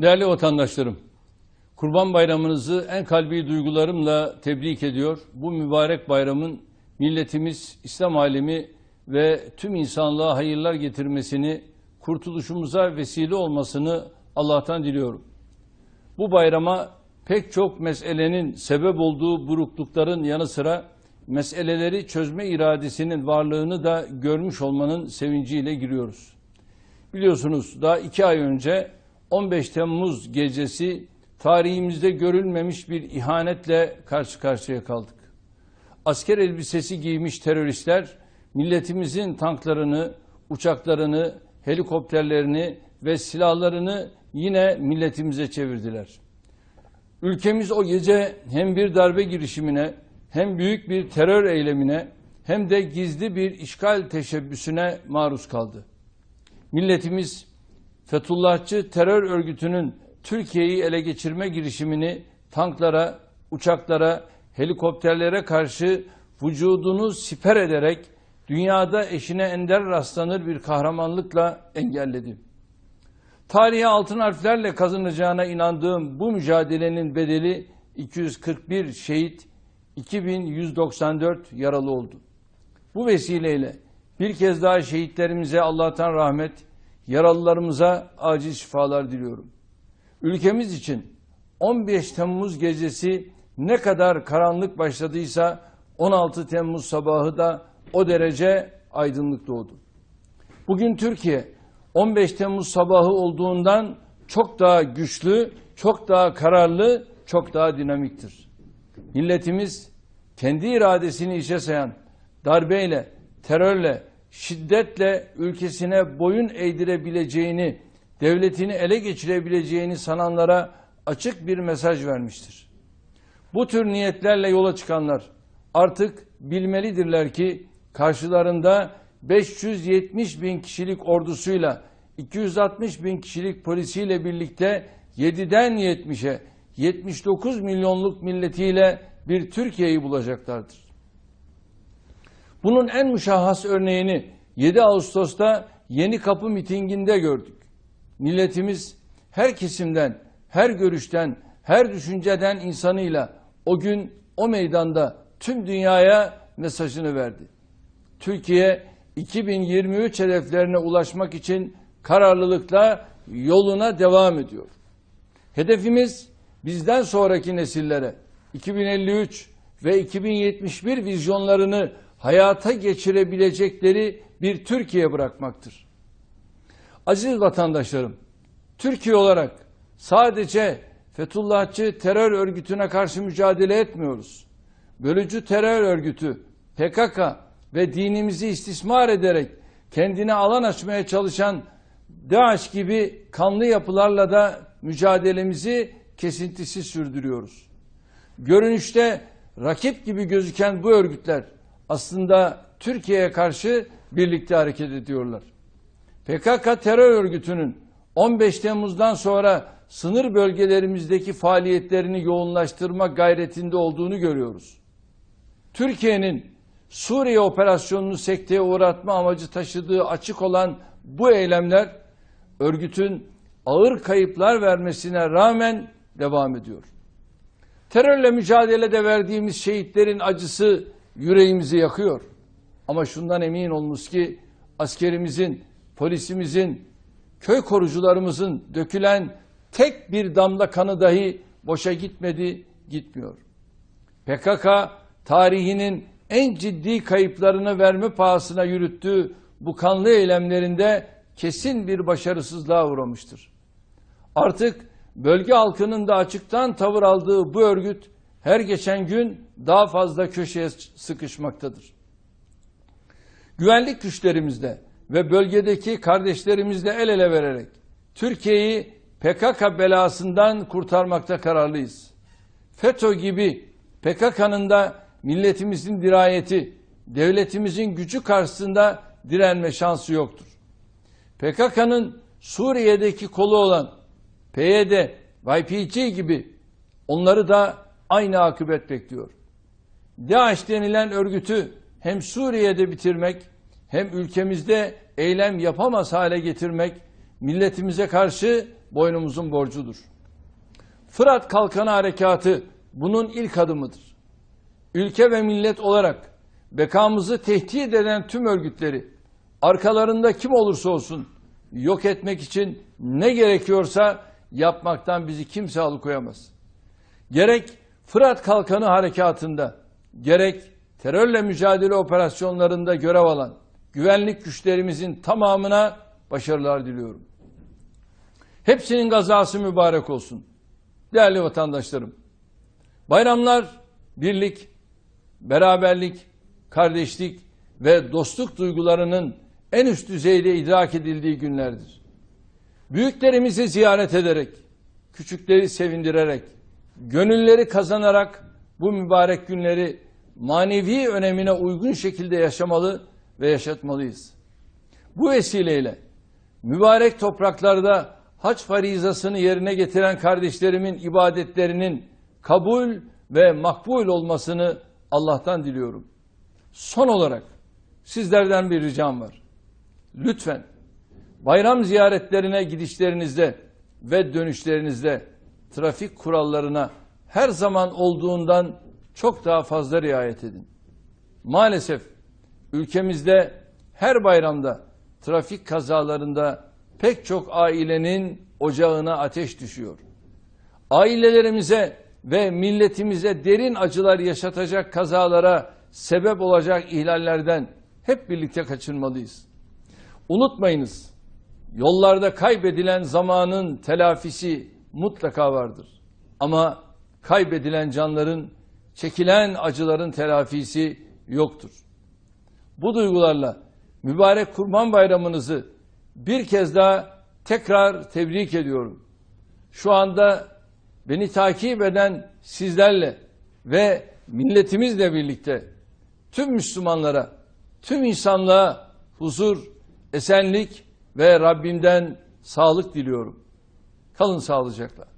Değerli vatandaşlarım, Kurban Bayramınızı en kalbi duygularımla tebrik ediyor. Bu mübarek bayramın milletimiz, İslam alemi ve tüm insanlığa hayırlar getirmesini, kurtuluşumuza vesile olmasını Allah'tan diliyorum. Bu bayrama pek çok meselenin sebep olduğu buruklukların yanı sıra meseleleri çözme iradesinin varlığını da görmüş olmanın sevinciyle giriyoruz. Biliyorsunuz daha iki ay önce 15 Temmuz gecesi tarihimizde görülmemiş bir ihanetle karşı karşıya kaldık. Asker elbisesi giymiş teröristler milletimizin tanklarını, uçaklarını, helikopterlerini ve silahlarını yine milletimize çevirdiler. Ülkemiz o gece hem bir darbe girişimine hem büyük bir terör eylemine hem de gizli bir işgal teşebbüsüne maruz kaldı. Milletimiz Fethullahçı terör örgütünün Türkiye'yi ele geçirme girişimini tanklara, uçaklara, helikopterlere karşı vücudunu siper ederek dünyada eşine ender rastlanır bir kahramanlıkla engelledi. Tarihe altın harflerle kazanacağına inandığım bu mücadelenin bedeli 241 şehit, 2194 yaralı oldu. Bu vesileyle bir kez daha şehitlerimize Allah'tan rahmet, yaralılarımıza acil şifalar diliyorum. Ülkemiz için 15 Temmuz gecesi ne kadar karanlık başladıysa 16 Temmuz sabahı da o derece aydınlık doğdu. Bugün Türkiye 15 Temmuz sabahı olduğundan çok daha güçlü, çok daha kararlı, çok daha dinamiktir. Milletimiz kendi iradesini işe sayan darbeyle, terörle, şiddetle ülkesine boyun eğdirebileceğini, devletini ele geçirebileceğini sananlara açık bir mesaj vermiştir. Bu tür niyetlerle yola çıkanlar artık bilmelidirler ki karşılarında 570 bin kişilik ordusuyla 260 bin kişilik polisiyle birlikte 7'den 70'e 79 milyonluk milletiyle bir Türkiye'yi bulacaklardır. Bunun en müşahhas örneğini 7 Ağustos'ta Yeni Kapı mitinginde gördük. Milletimiz her kesimden, her görüşten, her düşünceden insanıyla o gün o meydanda tüm dünyaya mesajını verdi. Türkiye 2023 hedeflerine ulaşmak için kararlılıkla yoluna devam ediyor. Hedefimiz bizden sonraki nesillere 2053 ve 2071 vizyonlarını hayata geçirebilecekleri bir Türkiye bırakmaktır. Aziz vatandaşlarım, Türkiye olarak sadece Fethullahçı terör örgütüne karşı mücadele etmiyoruz. Bölücü terör örgütü PKK ve dinimizi istismar ederek kendine alan açmaya çalışan DAEŞ gibi kanlı yapılarla da mücadelemizi kesintisiz sürdürüyoruz. Görünüşte rakip gibi gözüken bu örgütler aslında Türkiye'ye karşı birlikte hareket ediyorlar. PKK terör örgütünün 15 Temmuz'dan sonra sınır bölgelerimizdeki faaliyetlerini yoğunlaştırma gayretinde olduğunu görüyoruz. Türkiye'nin Suriye operasyonunu sekteye uğratma amacı taşıdığı açık olan bu eylemler örgütün ağır kayıplar vermesine rağmen devam ediyor. Terörle mücadelede verdiğimiz şehitlerin acısı yüreğimizi yakıyor. Ama şundan emin olunuz ki askerimizin, polisimizin, köy korucularımızın dökülen tek bir damla kanı dahi boşa gitmedi, gitmiyor. PKK tarihinin en ciddi kayıplarını verme pahasına yürüttüğü bu kanlı eylemlerinde kesin bir başarısızlığa uğramıştır. Artık bölge halkının da açıktan tavır aldığı bu örgüt her geçen gün daha fazla köşeye sıkışmaktadır. Güvenlik güçlerimizle ve bölgedeki kardeşlerimizle el ele vererek Türkiye'yi PKK belasından kurtarmakta kararlıyız. FETÖ gibi PKK'nın da milletimizin dirayeti, devletimizin gücü karşısında direnme şansı yoktur. PKK'nın Suriye'deki kolu olan PYD, YPG gibi onları da aynı akıbet bekliyor. DAEŞ denilen örgütü hem Suriye'de bitirmek hem ülkemizde eylem yapamaz hale getirmek milletimize karşı boynumuzun borcudur. Fırat Kalkanı Harekatı bunun ilk adımıdır. Ülke ve millet olarak bekamızı tehdit eden tüm örgütleri arkalarında kim olursa olsun yok etmek için ne gerekiyorsa yapmaktan bizi kimse alıkoyamaz. Gerek Fırat Kalkanı Harekatı'nda gerek terörle mücadele operasyonlarında görev alan güvenlik güçlerimizin tamamına başarılar diliyorum. Hepsinin gazası mübarek olsun. Değerli vatandaşlarım, bayramlar birlik, beraberlik, kardeşlik ve dostluk duygularının en üst düzeyde idrak edildiği günlerdir. Büyüklerimizi ziyaret ederek, küçükleri sevindirerek, gönülleri kazanarak bu mübarek günleri manevi önemine uygun şekilde yaşamalı ve yaşatmalıyız. Bu vesileyle mübarek topraklarda hac farizasını yerine getiren kardeşlerimin ibadetlerinin kabul ve makbul olmasını Allah'tan diliyorum. Son olarak sizlerden bir ricam var. Lütfen bayram ziyaretlerine gidişlerinizde ve dönüşlerinizde trafik kurallarına her zaman olduğundan çok daha fazla riayet edin. Maalesef ülkemizde her bayramda trafik kazalarında pek çok ailenin ocağına ateş düşüyor. Ailelerimize ve milletimize derin acılar yaşatacak kazalara sebep olacak ihlallerden hep birlikte kaçınmalıyız. Unutmayınız, yollarda kaybedilen zamanın telafisi mutlaka vardır. Ama kaybedilen canların, çekilen acıların telafisi yoktur. Bu duygularla mübarek Kurban Bayramınızı bir kez daha tekrar tebrik ediyorum. Şu anda beni takip eden sizlerle ve milletimizle birlikte tüm Müslümanlara, tüm insanlığa huzur, esenlik ve Rabbimden sağlık diliyorum. Kalın sağlıcakla.